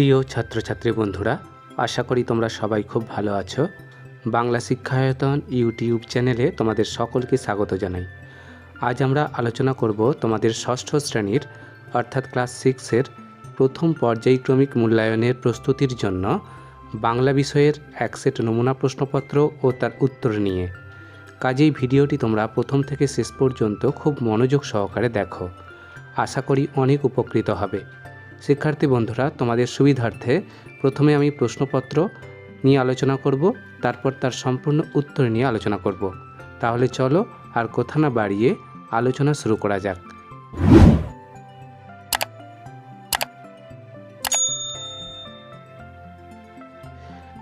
প্রিয় ছাত্রছাত্রী বন্ধুরা, আশা করি তোমরা সবাই খুব ভালো আছো। বাংলা শিক্ষায়তন ইউটিউব চ্যানেলে তোমাদের সকলকে স্বাগত জানাই। আজ আমরা আলোচনা করব তোমাদের ষষ্ঠ শ্রেণির, অর্থাৎ ক্লাস সিক্সের প্রথম পর্যায়ক্রমিক মূল্যায়নের প্রস্তুতির জন্য বাংলা বিষয়ের এক সেট নমুনা প্রশ্নপত্র ও তার উত্তর নিয়ে। কাজেই ভিডিওটি তোমরা প্রথম থেকে শেষ পর্যন্ত খুব মনোযোগ সহকারে দেখো। আশা করি অনেক উপকৃত হবে। শিক্ষার্থী বন্ধুরা, তোমাদের সুবিধার্থে প্রথমে আমি প্রশ্নপত্র নিয়ে আলোচনা করব, তারপর তার সম্পূর্ণ উত্তর নিয়ে আলোচনা করব। তাহলে চলো আর কথা না বাড়িয়ে আলোচনা শুরু করা যাক।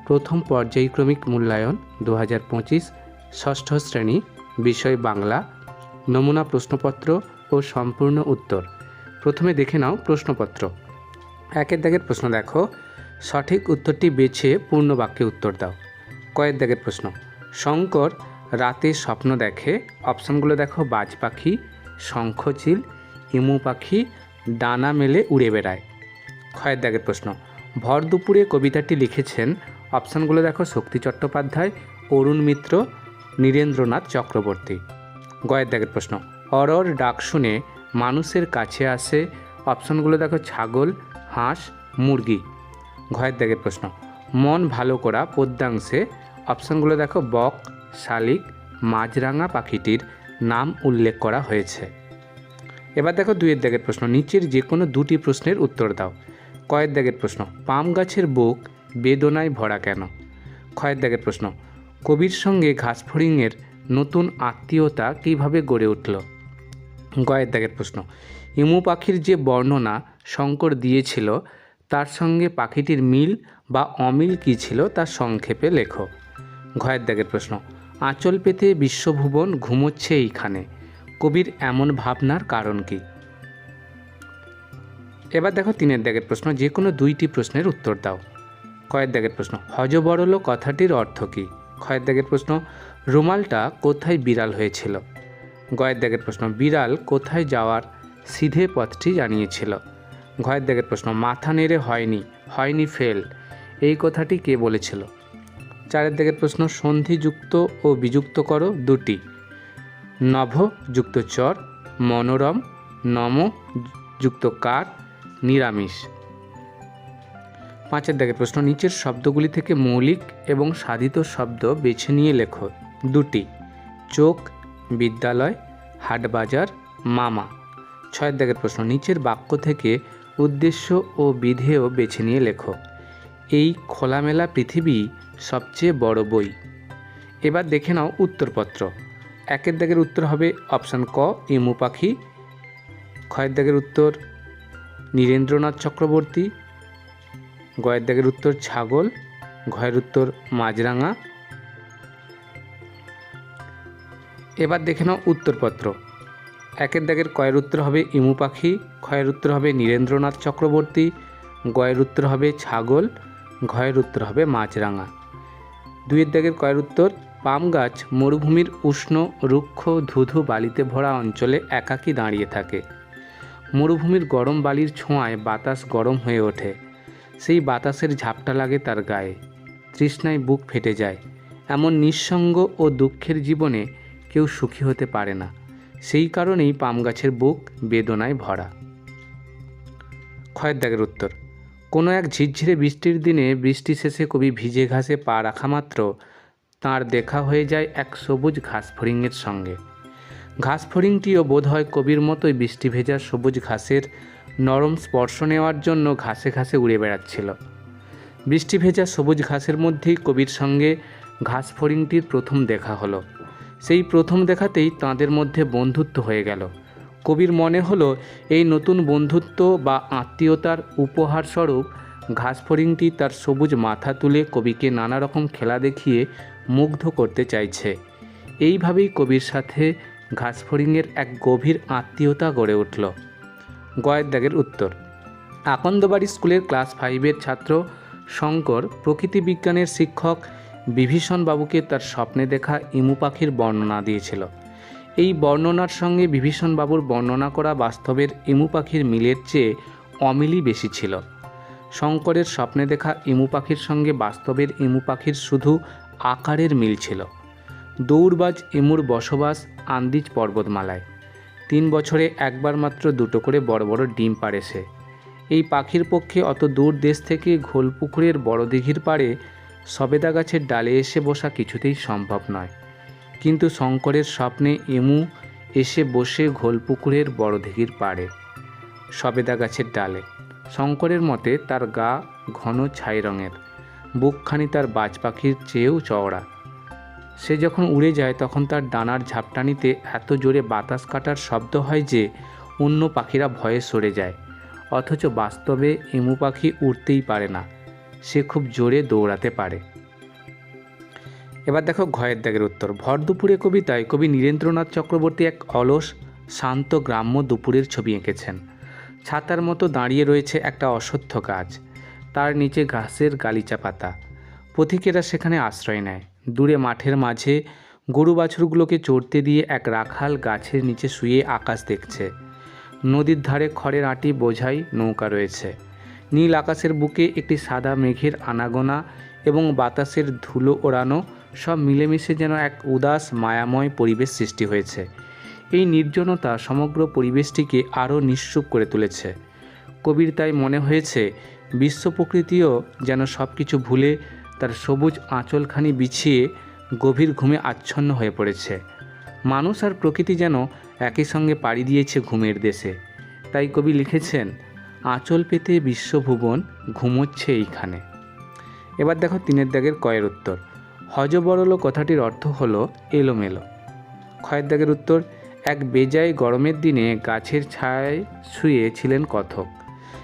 প্রথম পর্যায়ক্রমিক মূল্যায়ন দু হাজার পঁচিশ, ষষ্ঠ শ্রেণি, বিষয় বাংলা, নমুনা প্রশ্নপত্র ও সম্পূর্ণ উত্তর। প্রথমে দেখে নাও প্রশ্নপত্র। একের দাগের প্রশ্ন দেখো। সঠিক উত্তরটি বেছে পূর্ণ বাক্যে উত্তর দাও। কয়ের দাগের প্রশ্ন, শঙ্কর রাতে স্বপ্ন দেখে। অপশানগুলো দেখো, বাজ পাখি শঙ্খচিল ইমু পাখি, ডানা মেলে উড়ে বেড়ায়। ক্ষয়ের দাগের প্রশ্ন, ভর দুপুরে কবিতাটি লিখেছেন। অপশানগুলো দেখো, শক্তি চট্টোপাধ্যায়, অরুণ মিত্র, নীরেন্দ্রনাথ চক্রবর্তী। গয়ের দাগের প্রশ্ন, অরর ডাক শুনে মানুষের কাছে আসে। অপশানগুলো দেখো, ছাগল হাঁস, মুরগি? ঘয়ের দাগের প্রশ্ন। মন ভালো করা পদ্যাংশে অপশানগুলো দেখো। বক, শালিক মাছরাঙা পাখিটির নাম উল্লেখ করা হয়েছে। এবার দেখো দুইয়ের দাগের প্রশ্ন। নিচের যে কোনো দুটি প্রশ্নের উত্তর দাও। কয়ের দাগের প্রশ্ন, পাম গাছের বুক বেদনায় ভরা কেন? ক্ষয়ের দাগের প্রশ্ন, কবির সঙ্গে ঘাসফড়িংয়ের নতুন আত্মীয়তা কীভাবে গড়ে উঠল? গয়ের দাগের প্রশ্ন, ইমু পাখির যে বর্ণনা শঙ্কর দিয়েছিল, তার সঙ্গে পাখিটির মিল বা অমিল কী ছিল তা সংক্ষেপে লেখো। ঘয়ের দাগের প্রশ্ন, আঁচল পেতে বিশ্বভুবন ঘুমোচ্ছে এইখানে, কবির এমন ভাবনার কারণ কি? এবার দেখো তিনের দাগের প্রশ্ন যে কোনো দুইটি প্রশ্নের উত্তর দাও। কয়ের দাগের প্রশ্ন হজবরল কথাটির অর্থ কী? ক্ষয়ের দাগের প্রশ্ন, রুমালটা কোথায় বিড়াল হয়েছিল? গয়ের দাগের প্রশ্ন, বিড়াল কোথায় যাওয়ার সিধে পথটি জানিয়েছিল? ঘয়ের দাগের প্রশ্ন, মাথা নেড়ে হয়নি হয়নি ফেল। এই কথাটি কে বলেছিল? চারের দাগের প্রশ্ন, সন্ধিযুক্ত ও বিযুক্ত করো দুটি। নভ যুক্ত চর, মনোরম নম যুক্ত কার, নিরামিষ। পাঁচের দাগের প্রশ্ন, নিচের শব্দগুলি থেকে মৌলিক এবং সাধিত শব্দ বেছে নিয়ে লেখো। দুটি, চোখ, বিদ্যালয়, হাটবাজার, মামা। ছয়ের দাগের প্রশ্ন, নিচের বাক্য থেকে উদ্দেশ্য ও বিধেয় বেছে নিয়ে লেখো। এই খোলামেলা পৃথিবী সবচেয়ে বড় বই। এবার দেখে নাও উত্তরপত্র। একের দাগের উত্তর হবে অপশান ক, ইমু পাখি। ক্ষয়ের দাগের উত্তর, নীরেন্দ্রনাথ চক্রবর্তী। গয়ের দাগের উত্তর, ছাগল। ঘয়ের উত্তর, মাছরাঙা। এবার দেখে নাও উত্তরপত্র। একের দাগের কয়ের উত্তর হবে ইমু পাখি, ক্ষয়ের উত্তর হবে নীরেন্দ্রনাথ চক্রবর্তী, গয়ের উত্তর হবে ছাগল, ঘয়ের উত্তর হবে মাছরাঙা। দুইয়ের দাগের কয়ের উত্তর, পাম গাছ মরুভূমির উষ্ণ, রুক্ষ, ধুধু বালিতে ভরা অঞ্চলে একাকী দাঁড়িয়ে থাকে। মরুভূমির গরম বালির ছোঁয়ায় বাতাস গরম হয়ে ওঠে। সেই বাতাসের ঝাপটা লাগে তার গায়ে। তৃষ্ণায় বুক ফেটে যায়। এমন নিঃসঙ্গ ও দুঃখের জীবনে কেউ সুখী হতে পারে না। সেই কারণেই পাম গাছের বুক বেদনায় ভরা। ক্ষয়ের দাগের উত্তর, কোনো এক ঝিরঝিরে বৃষ্টির দিনে বৃষ্টি শেষে কবি ভিজে ঘাসে পা রাখা মাত্র, তাঁর দেখা হয়ে যায় এক সবুজ ঘাস ঘাসফড়িংয়ের সঙ্গে। ঘাসফড়িংটিও বোধ হয় কবির মতোই বৃষ্টি ভেজা সবুজ ঘাসের নরম স্পর্শ নেওয়ার জন্য ঘাসে ঘাসে উড়ে বেড়াচ্ছিল। বৃষ্টি ভেজা সবুজ ঘাসের মধ্যেই কবির সঙ্গে ঘাস ঘাসফড়িংটির প্রথম দেখা হলো। সেই প্রথম দেখাতেই তাঁদের মধ্যে বন্ধুত্ব হয়ে গেল। কবির মনে হলো, এই নতুন বন্ধুত্ব বা আত্মীয়তার উপহার স্বরূপ ঘাসফড়িংটি তার সবুজ মাথা তুলে কবিকে নানা রকম খেলা দেখিয়ে মুগ্ধ করতে চাইছে। এইভাবেই কবির সাথে ঘাসফড়িংয়ের এক গভীর আত্মীয়তা গড়ে উঠল। গয়ের দাগের উত্তর, আকন্দবাড়ি স্কুলের ক্লাস ফাইভের ছাত্র শঙ্কর প্রকৃতি বিজ্ঞানের শিক্ষক বিভীষণ বাবুকে তার স্বপ্নে দেখা ইমু পাখির বর্ণনা দিয়েছিল। এই বর্ণনার সঙ্গে বিভীষণ বাবুর বর্ণনা করা বাস্তবের ইমু পাখির মিলের চেয়ে অমিলই বেশি ছিল। শঙ্করের স্বপ্নে দেখা ইমু পাখির সঙ্গে বাস্তবের ইমু পাখির শুধু আকারের মিল ছিল। দৌড়বাজ ইমুর বসবাস আন্দিজ পর্বতমালায়। তিন বছরে একবার মাত্র দুটো করে বড় বড় ডিম পাড়ে সে এই পাখির পক্ষে অত দূর দেশ থেকে ঘোলপুকুরের বড় দিঘির পাড়ে সবেদা গাছের ডালে এসে বসা কিছুতেই সম্ভব নয়। কিন্তু শঙ্করের স্বপ্নে এমু এসে বসে ঘোলপুকুরের বড় দিঘির পাড়ে, সবেদা গাছের ডালে। শঙ্করের মতে তার গা ঘন ছাই রঙের, বুকখানি তার বাজ পাখির চেয়েও চওড়া। সে যখন উড়ে যায় তখন তার ডানার ঝাপটানিতে এত জোরে বাতাস কাটার শব্দ হয় যে অন্য পাখিরা ভয়ে সরে যায়। অথচ বাস্তবে এমু পাখি উড়তেই পারে না। সে খুব জোরে দৌড়াতে পারে। এবার দেখো ঘয়ের দাগের উত্তর। ভর দুপুরে কবিতায় কবি নীরেন্দ্রনাথ চক্রবর্তী এক অলস, শান্ত, গ্রাম্য দুপুরের ছবি এঁকেছেন। ছাতার মতো দাঁড়িয়ে রয়েছে একটা অসত্য গাছ। তার নিচে ঘাসের গালিচা পাতা। পথিকেরা সেখানে আশ্রয় নেয়। দূরে মাঠের মাঝে গরু বাছুরগুলোকে চড়তে দিয়ে এক রাখাল গাছের নিচে শুয়ে আকাশ দেখছে। নদীর ধারে খড়ের আঁটি বোঝাই নৌকা রয়েছে। নীল আকাশের বুকে একটি সাদা মেঘের আনাগোনা এবং বাতাসের ধুলো ওড়ানো সব মিলেমিশে যেন এক উদাস, মায়াময় পরিবেশ সৃষ্টি হয়েছে। এই নির্জনতা সমগ্র পরিবেশটিকে আরও নিঃসুপ করে তুলেছে। কবির তাই মনে হয়েছে, বিশ্ব প্রকৃতিও যেন সব কিছু ভুলে তার সবুজ আঁচলখানি বিছিয়ে গভীর ঘুমে আচ্ছন্ন হয়ে পড়েছে। মানুষ আর প্রকৃতি যেন একই সঙ্গে পাড়ি দিয়েছে ঘুমের দেশে। তাই কবি লিখেছেন আঁচল পেতে বিশ্বভুবন ঘুমোচ্ছে এইখানে। এবার দেখো তিনের দাগের কয়ের উত্তর। হজবরল কথাটির অর্থ হলো এলোমেলো। ক্ষয়ের দাগের উত্তর, এক বেজায় গরমের দিনে গাছের ছায়ায় শুয়ে ছিলেন কথক।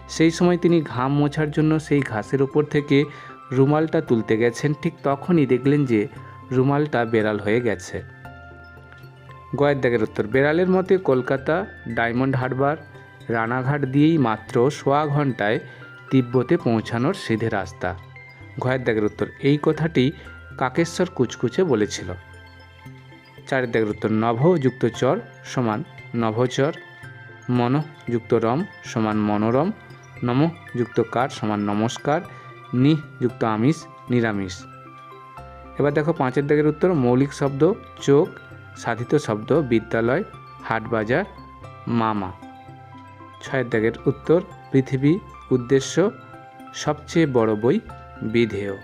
সেই সময় তিনি ঘাম মোছার জন্য সেই ঘাসের ওপর থেকে রুমালটা তুলতে গেছেন। ঠিক তখনই দেখলেন যে রুমালটা বেড়াল হয়ে গেছে। গয়ের দাগের উত্তর, বেড়ালের মতে কলকাতা ডায়মন্ড হারবার রানাঘাট দিয়েই মাত্র সোয়া ঘন্টায় তিব্বতে পৌঁছানোর সিধে রাস্তা। ঘয়ের উত্তর, এই কথাটি কাকেশ্বর কুচকুচে বলেছিল। চারের দাগের উত্তর, নভ যুক্ত চর সমান নভচর মন যুক্ত রম সমান মনোরম, নম যুক্ত কার সমান নমস্কার, নি যুক্ত আমিষ, নিরামিষ। এবার দেখো পাঁচের দাগের উত্তর, মৌলিক শব্দ, চোখ, সাধিত শব্দ, বিদ্যালয়, হাটবাজার, মামা। ছয়ের দাগের উত্তর পৃথিবী উদ্দেশ্য সবচেয়ে বড় বই বিধেয়।